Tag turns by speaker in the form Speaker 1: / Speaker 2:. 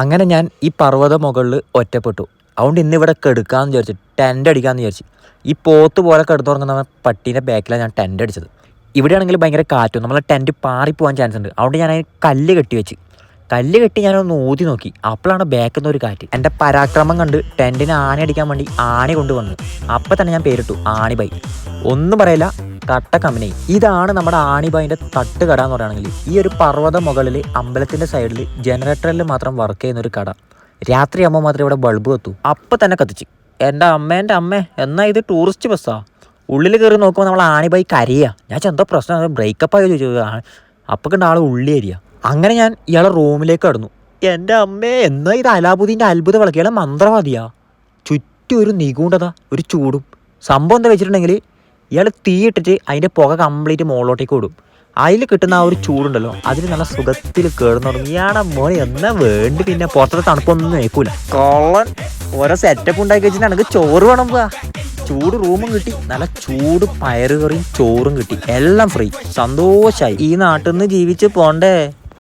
Speaker 1: അങ്ങനെ ഞാൻ ഈ പർവത മുകളിൽ ഒറ്റപ്പെട്ടു. അതുകൊണ്ട് ഇന്ന് ഇവിടെ കെടുക്കാമെന്ന് വിചാരിച്ചു ടെന്റ് അടിക്കാമെന്ന് വിചാരിച്ചു. ഈ പോത്ത് പോലെ കിടന്നുറങ്ങുന്ന പട്ടീന്റെ ബാക്കിലാണ് ഞാൻ ടെന്റ് അടിച്ചത്. ഇവിടെയാണെങ്കിൽ ഭയങ്കര കാറ്റും നമ്മളെ ടെന്റ് പാറിപ്പോവാൻ ചാൻസ് ഉണ്ട്. അതുകൊണ്ട് ഞാൻ അതിന് കല്ല് കെട്ടി വെച്ച്. കല്ല് കെട്ടി ഞാനൊന്ന് ഊതി നോക്കി. അപ്പോഴാണ് ബാക്കിൽ നിന്ന് ഒരു കാറ്റ്. എന്റെ പരാക്രമം കണ്ട് ടെന്റിന് ആണി അടിക്കാൻ വേണ്ടി ആണി കൊണ്ടുവന്നു. അപ്പം തന്നെ ഞാൻ പേരിട്ടു ആണി ബൈ ഒന്നും പറയില്ല കട്ട കമ്പനി ഇതാണ് നമ്മുടെ ആണിബായിന്റെ തട്ട് കട എന്ന് പറയുകയാണെങ്കിൽ. ഈ ഒരു പർവത മുകളിൽ അമ്പലത്തിന്റെ സൈഡിൽ ജനറേറ്ററിൽ മാത്രം വർക്ക് ചെയ്യുന്ന ഒരു കട. രാത്രി അമ്മ മാത്രമേ ഇവിടെ ബൾബ് കത്തു. അപ്പം തന്നെ കത്തിച്ച്. എന്റെ അമ്മേന്റെ അമ്മ എന്നാ ഇത് ടൂറിസ്റ്റ് ബസ്സാ ഉള്ളിൽ കയറി നോക്കുമ്പോൾ നമ്മൾ ആണിബായി കരയുക ഞാൻ എന്തോ പ്രശ്നം ബ്രേക്കപ്പ് ആയി ചോദിച്ചു. അപ്പൊ കണ്ട ആൾ ഉള്ളി അരിയ. അങ്ങനെ ഞാൻ ഇയാളെ റൂമിലേക്ക് കടന്നു. എന്റെ അമ്മേ എന്നാ ഇത് അലാബുദ്ദീന്റെ അത്ഭുത വിളക്കിയാളെ മന്ത്രവാദിയാ. ചുറ്റും ഒരു നിഗൂഢത ഒരു ചൂടും. സംഭവം എന്താ വെച്ചിട്ടുണ്ടെങ്കിൽ ഇയാൾ തീയിട്ടിട്ട് അതിന്റെ പുക കംപ്ലീറ്റ് മുകളിലോട്ടേക്ക് വിടും അതിൽ കിട്ടുന്ന ആ ഒരു ചൂടുണ്ടല്ലോ അതിൽ നല്ല സുഖത്തിൽ കേടുന്നുറങ്ങി ഇയാടെ മോനെ എന്നാ വേണ്ടി പിന്നെ പുറത്തെ തണുപ്പൊന്നും ഏക്കൂല കൊള്ളൻ. ഓരോ സെറ്റപ്പ് ഉണ്ടാക്കി വെച്ചിട്ട് എനിക്ക് ചോറ് വേണം പോവാ ചൂട് റൂമും കിട്ടി നല്ല ചൂട് പയറുകറിയും ചോറും കിട്ടി. എല്ലാം ഫ്രീ സന്തോഷമായി ഈ നാട്ടിൽ നിന്ന് ജീവിച്ച് പോണ്ടേ?